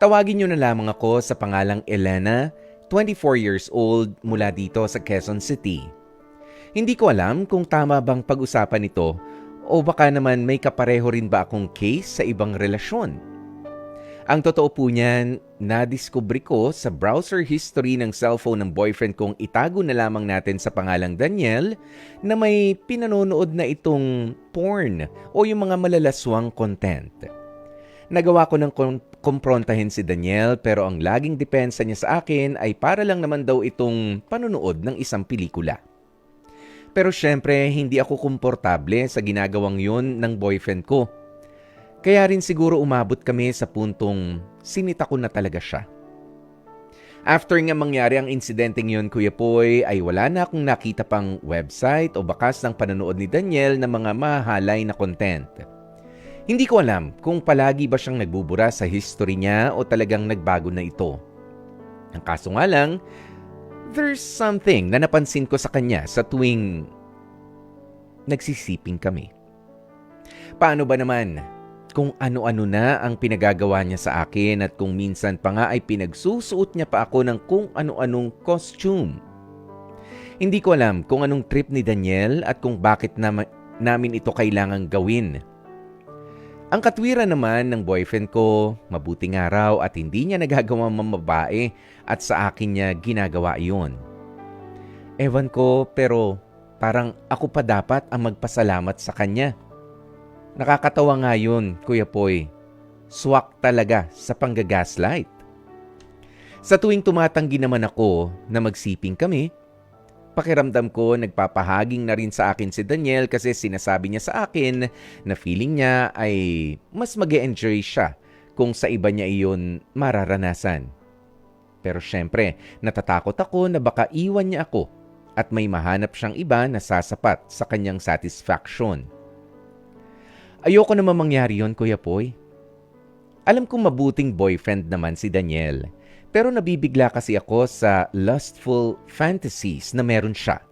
Tawagin niyo na lamang ako sa pangalang Elena, 24 years old mula dito sa Quezon City. Hindi ko alam kung tama bang pag-usapan ito o baka naman may kapareho rin ba akong case sa ibang relasyon. Ang totoo po niyan, nadiskubre ko sa browser history ng cellphone ng boyfriend kong itago na lamang natin sa pangalang Daniel na may pinanonood na itong porn o yung mga malalaswang content. Nagawa ko ng kumprontahin si Daniel pero ang laging depensa niya sa akin ay para lang naman daw itong panonood ng isang pelikula. Pero syempre, hindi ako komportable sa ginagawang yun ng boyfriend ko. Kaya rin siguro umabot kami sa puntong sinita ko na talaga siya. After nga mangyari ang insidenteng yun, Kuya Poy, ay wala na akong nakita pang website o bakas ng panonood ni Daniel ng mga mahalay na content. Hindi ko alam kung palagi ba siyang nagbubura sa history niya o talagang nagbago na ito. Ang kaso nga lang, there's something na napansin ko sa kanya sa tuwing nagsisiping kami. Paano ba naman kung ano-ano na ang pinagagawa niya sa akin at kung minsan pa nga ay pinagsusuot niya pa ako ng kung ano-anong costume. Hindi ko alam kung anong trip ni Daniel at kung bakit nam- namin ito kailangang gawin. Ang katwiran naman ng boyfriend ko, mabuting araw at hindi niya nagagawa mamabae at sa akin niya ginagawa iyon. Ewan ko pero parang ako pa dapat ang magpasalamat sa kanya. Nakakatawa nga yun, Kuya Poy. Swak talaga sa panggagaslight. Sa tuwing tumatanggi naman ako na magsiping kami, pakiramdam ko nagpapahaging na rin sa akin si Daniel kasi sinasabi niya sa akin na feeling niya ay mas mag enjoy siya kung sa iba niya iyon mararanasan. Pero syempre, natatakot ako na baka iwan niya ako at may mahanap siyang iba na sasapat sa kanyang satisfaction. Ayoko naman mangyari yon Kuya Poy. Alam kong mabuting boyfriend naman si Daniel, pero nabibigla kasi ako sa lustful fantasies na meron siya.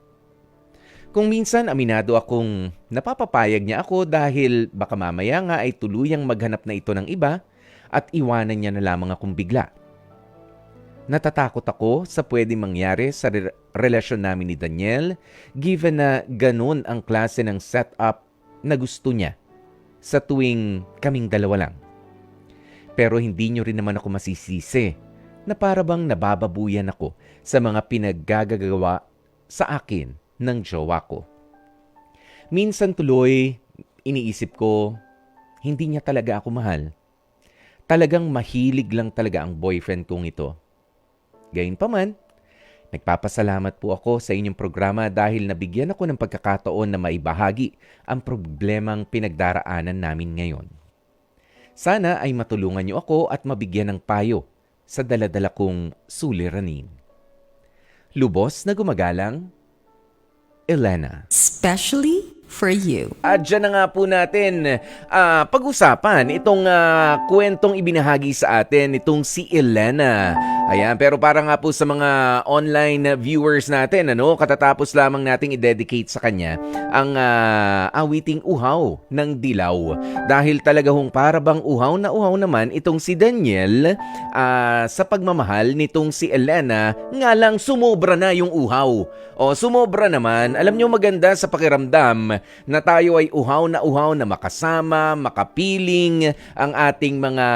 Kung minsan aminado akong napapapayag niya ako dahil baka mamaya nga ay tuluyang maghanap na ito ng iba at iwanan niya na lamang akong bigla. Natatakot ako sa pwedeng mangyari sa re- relasyon namin ni Daniel given na ganun ang klase ng setup na gusto niya sa tuwing kaming dalawa lang. Pero hindi nyo rin naman ako masisisi na para bang nabababuyan ako sa mga pinaggagagawa sa akin ng jowa ko. Minsan tuloy, iniisip ko, hindi niya talaga ako mahal. Talagang mahilig lang talaga ang boyfriend kong ito. Gayunpaman, nagpapasalamat po ako sa inyong programa dahil nabigyan ako ng pagkakataon na maibahagi ang problemang pinagdaraanan namin ngayon. Sana ay matulungan niyo ako at mabigyan ng payo sa daladala kong suliranin. Lubos na gumagalang, Elena. Especially for you. At dyan na nga po natin ah, pag-usapan itong ah, kwentong ibinahagi sa atin itong si Elena. Ayan, pero para nga po sa mga online viewers natin, ano, katatapos lamang nating i-dedicate sa kanya ang ah, awiting uhaw ng dilaw. Dahil talaga hong para bang uhaw na uhaw naman itong si Daniel ah, sa pagmamahal nitong si Elena, nga lang sumobra na yung uhaw. O sumobra naman, alam nyo maganda sa pakiramdam na tayo ay uhaw na uhaw na makasama, makapiling ang ating mga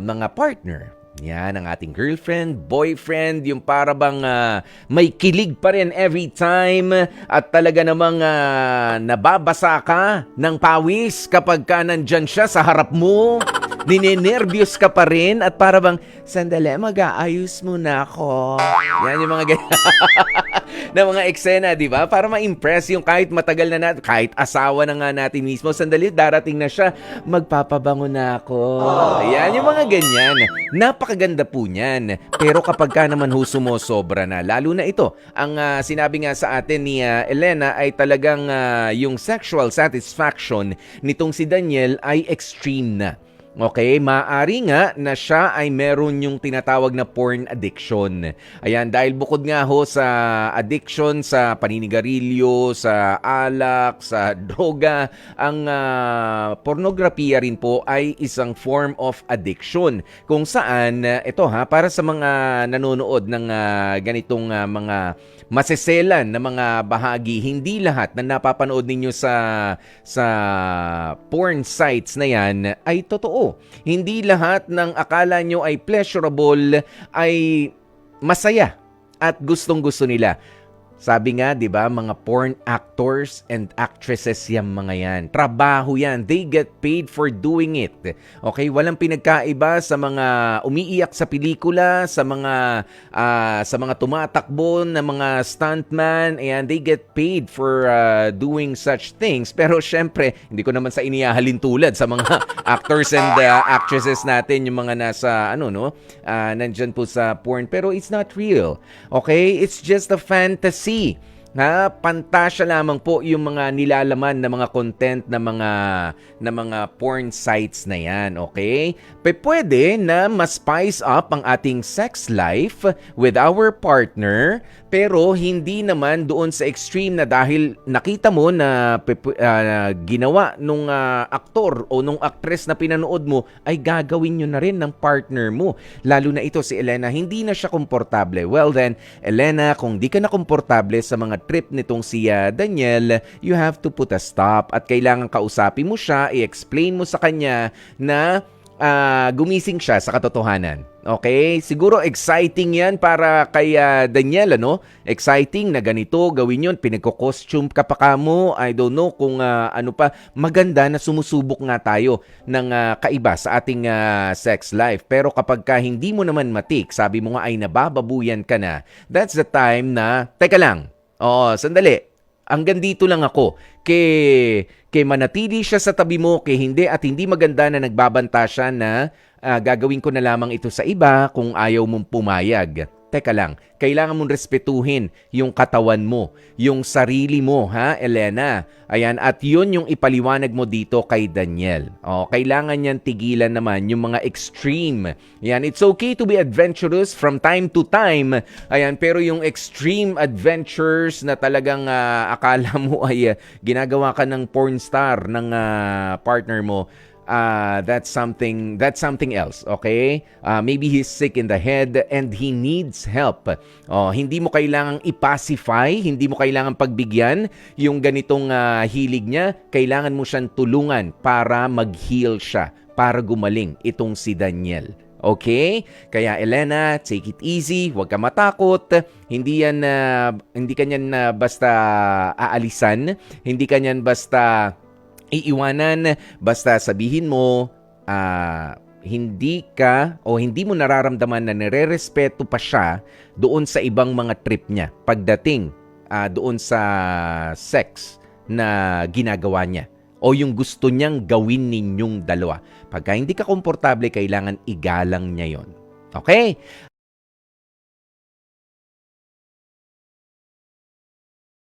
mga partner. Yan, ang ating girlfriend, boyfriend, yung para bang ah, may kilig pa rin every time at talaga namang ah, nababasa ka ng pawis kapag ka nandyan siya sa harap mo. Ninenervyos ka pa rin at para bang, sandali, mag-aayos muna ako. Yan yung mga ganyan. na mga eksena, di ba? Para ma-impress yung kahit matagal na natin, kahit asawa na nga natin mismo, sandali, darating na siya, magpapabango na ako. Ayan, yung mga ganyan. Napakaganda po niyan. Pero kapag ka naman ho sumosobra na, lalo na ito, ang ah, sinabi nga sa atin ni ah, Elena ay talagang ah, yung sexual satisfaction nitong si Daniel ay extreme na. Okay, maaari nga na siya ay meron yung tinatawag na porn addiction. Ayan, dahil bukod nga ho sa addiction sa paninigarilyo, sa alak, sa droga, ang ah, pornografiya rin po ay isang form of addiction. Kung saan, ah, ito ha, para sa mga nanonood ng ah, ganitong ah, mga maseselan na mga bahagi, hindi lahat na napapanood ninyo sa sa porn sites na yan ay totoo. Hindi lahat ng akala nyo ay pleasurable ay masaya at gustong-gusto nila. Sabi nga, 'di ba, mga porn actors and actresses yung mga yan. Trabaho yan. They get paid for doing it. Okay, walang pinagkaiba sa mga umiiyak sa pelikula, sa mga ah, sa mga tumatakbo na mga stuntman, and they get paid for ah, doing such things. Pero syempre, hindi ko naman sa inihahalin tulad sa mga actors and ah, actresses natin, yung mga nasa ano no, ah, nandyan po sa porn. Pero it's not real. Okay? It's just a fantasy. see. Ha, pantasya lamang po yung mga nilalaman na mga content na mga na mga porn sites na yan, okay? Pe pwede na ma-spice up ang ating sex life with our partner, pero hindi naman doon sa extreme na dahil nakita mo na ah, ginawa nung ah, aktor o nung actress na pinanood mo ay gagawin nyo na rin ng partner mo. Lalo na ito si Elena, hindi na siya komportable. Well then, Elena, kung di ka na komportable sa mga trip nitong si ah, Daniel, you have to put a stop at kailangan kausapin mo siya, i-explain mo sa kanya na ah, gumising siya sa katotohanan. Okay? Siguro exciting yan para kay ah, Daniel, ano? Exciting na ganito, gawin yun. Pinagko-costume ka pa kamo. I don't know kung ah, ano pa. Maganda na sumusubok nga tayo ng ah, kaiba sa ating ah, sex life. Pero kapag ka hindi mo naman matik, sabi mo nga ay nabababuyan ka na, that's the time na, teka lang, Oo, sandali. Hanggang dito lang ako. Kay, kay manatili siya sa tabi mo, kay hindi at hindi maganda na nagbabanta siya na ah, gagawin ko na lamang ito sa iba kung ayaw mong pumayag. Teka lang, kailangan mong respetuhin yung katawan mo, yung sarili mo, ha, Elena? Ayan, at yun yung ipaliwanag mo dito kay Daniel. O, kailangan niyan tigilan naman yung mga extreme. Ayan, it's okay to be adventurous from time to time. Ayan, pero yung extreme adventures na talagang ah, akala mo ay ah, ginagawa ka ng porn star ng ah, partner mo, uh, that's something that's something else okay uh, maybe he's sick in the head and he needs help oh hindi mo kailangang ipacify hindi mo kailangang pagbigyan yung ganitong ah, hilig niya kailangan mo siyang tulungan para mag-heal siya para gumaling itong si Daniel Okay? Kaya Elena, take it easy, huwag ka matakot. Hindi yan na hindi kanyan na basta aalisan, hindi kanyan basta iiwanan basta sabihin mo ah, hindi ka o hindi mo nararamdaman na nire-respeto pa siya doon sa ibang mga trip niya pagdating ah, doon sa sex na ginagawa niya o yung gusto niyang gawin ninyong dalawa. Pagka hindi ka komportable, kailangan igalang niya yon. Okay?